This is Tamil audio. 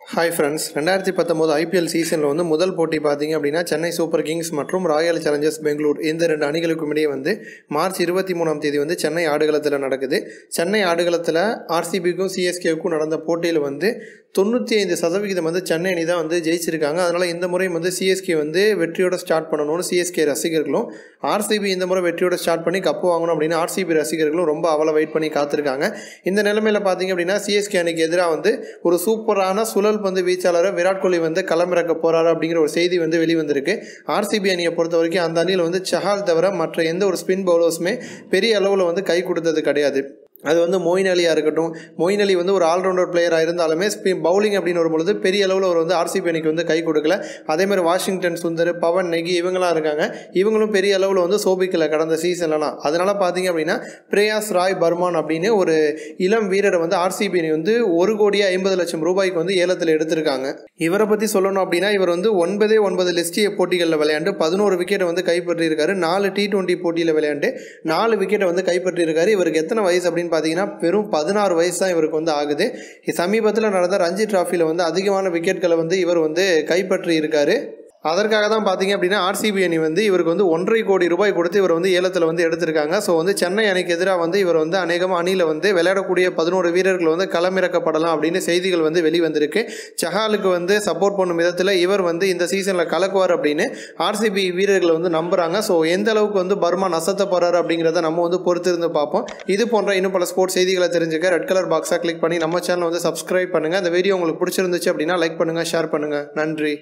ஹாய் ஃப்ரெண்ட்ஸ் ரெண்டாயிரத்தி பத்தொம்போது ஐபிஎல் சீசனில் வந்து முதல் போட்டி பார்த்தீங்க அப்படின்னா சென்னை சூப்பர் கிங்ஸ் மற்றும் ராயல் சேலஞ்சர்ஸ் பெங்களூர். இந்த ரெண்டு அணிகளுக்கும் இடையே வந்து மார்ச் இருபத்தி மூணாம் தேதி வந்து சென்னை ஆடுகளத்தில் நடக்குது. சென்னை ஆடுகளத்தில் ஆர்சிபிக்கும் சிஎஸ்கேவுக்கும் நடந்த போட்டியில் வந்து தொண்ணூற்றி ஐந்து சதவிகிதம் வந்து சென்னை அணி தான் வந்து ஜெயிச்சிருக்காங்க. அதனால் இந்த முறையும் வந்து சிஎஸ்கே வந்து வெற்றியோட ஸ்டார்ட் பண்ணணும்னு சிஎஸ்கே ரசிகர்களும் ஆர்சிபி இந்த முறை வெற்றியோட ஸ்டார்ட் பண்ணி கப்பு வாங்கணும் அப்படின்னு ஆர்சிபி ரசிகர்களும் ரொம்ப அவ்வளோ வெயிட் பண்ணி காத்திருக்காங்க. இந்த நிலைமையில் பார்த்தீங்க அப்படின்னா சிஎஸ்கே அணிக்கு எதிராக வந்து ஒரு சூப்பரான சுழல் பந்து வீச்சாளராக விராட் கோலி வந்து களமிறக்க போகிறாரு அப்படிங்கிற ஒரு செய்தி வந்து வெளிவந்திருக்கு. ஆர்சிபி அணியை பொறுத்த வரைக்கும் அந்த அணியில் வந்து சஹால் தவிர மற்ற எந்த ஒரு ஸ்பின் பவுலர்ஸுமே பெரிய அளவில் வந்து கை கொடுத்தது கிடையாது. அது வந்து மொயின் அலியாக இருக்கட்டும். மொயின் அலி வந்து ஒரு ஆல்ரவுண்டர் பிளேயராக இருந்தாலுமே ஸ்பின் பவுலிங் அப்படின்னு வரும்பொழுது பெரிய அளவில் அவர் வந்து ஆர்சிபி அணிக்கு வந்து கை கொடுக்கல. அதேமாதிரி வாஷிங்டன் சுந்தர் பவன் நெகி இவங்களாம் இருக்காங்க. இவங்களும் பெரிய அளவில் வந்து சோபிக்கல கடந்த சீசன்லலாம் அதனால் பார்த்தீங்க அப்படின்னா பிரேயாஸ் ராய் பர்மான் அப்படின்னு ஒரு இளம் வீரரை வந்து ஆர்சிபி அணி வந்து ஒரு கோடியே ஐம்பது லட்சம் ரூபாய்க்கு வந்து ஏலத்தில் எடுத்திருக்காங்க. இவரை பற்றி சொல்லணும் அப்படின்னா இவர் வந்து ஒன்பதே ஒன்பது லிஸ்டிய போட்டிகளில் விளையாண்டு பதினோரு விக்கெட்டை வந்து கைப்பற்றியிருக்காரு. நாலு டி டுவெண்ட்டி போட்டியில் விளையாண்டு நாலு விக்கெட்டை வந்து கைப்பற்றியிருக்காரு. இவருக்கு எத்தனை வயசு அப்படின்னு பார்த்தீங்கன்னா வெறும் பதினாறு வயசு தான் இவருக்கு வந்து ஆகுது. சமீபத்தில் நடந்த ரஞ்சி டிராஃபியில் வந்து அதிகமான விக்கெட்களை வந்து இவர் வந்து கைப்பற்றி இருக்காரு அதற்காக தான் பார்த்தீங்க அப்படின்னா ஆர்சிபி அணி வந்து இவருக்கு வந்து ஒன்றரை கோடி ரூபாய் கொடுத்து இவர் வந்து ஏலத்தில் வந்து எடுத்திருக்காங்க. ஸோ வந்து சென்னை அணிக்கு எதிராக வந்து இவர் வந்து அநேகமாக அணியில் வந்து விளையாடக்கூடிய பதினோரு வீரர்கள் வந்து களமிறக்கப்படலாம் அப்படின்னு செய்திகள் வந்து வெளிவந்திருக்கு. சஹாலுக்கு வந்து சப்போர்ட் பண்ணும் விதத்தில் இவர் வந்து இந்த சீசனில் கலக்குவார் அப்படின்னு ஆர்சிபி வீரர்களை வந்து நம்புகிறாங்க ஸோ எந்த அளவுக்கு வந்து பர்மா நசத்த போகிறாரு அப்படிங்கிறத நம்ம வந்து பொறுத்திருந்து பார்ப்போம். இது போன்ற இன்னும் பல ஸ்போர்ட்ஸ் செய்திகளை தெரிஞ்சுக்க ரெட் கலர் பாக்ஸாக கிளிக் பண்ணி நம்ம சேனல் வந்து சப்ஸ்கிரைப் பண்ணுங்கள் அந்த வீடியோ உங்களுக்கு பிடிச்சிருந்துச்சு அப்படின்னா லைக் பண்ணுங்கள் ஷேர் பண்ணுங்கள் நன்றி.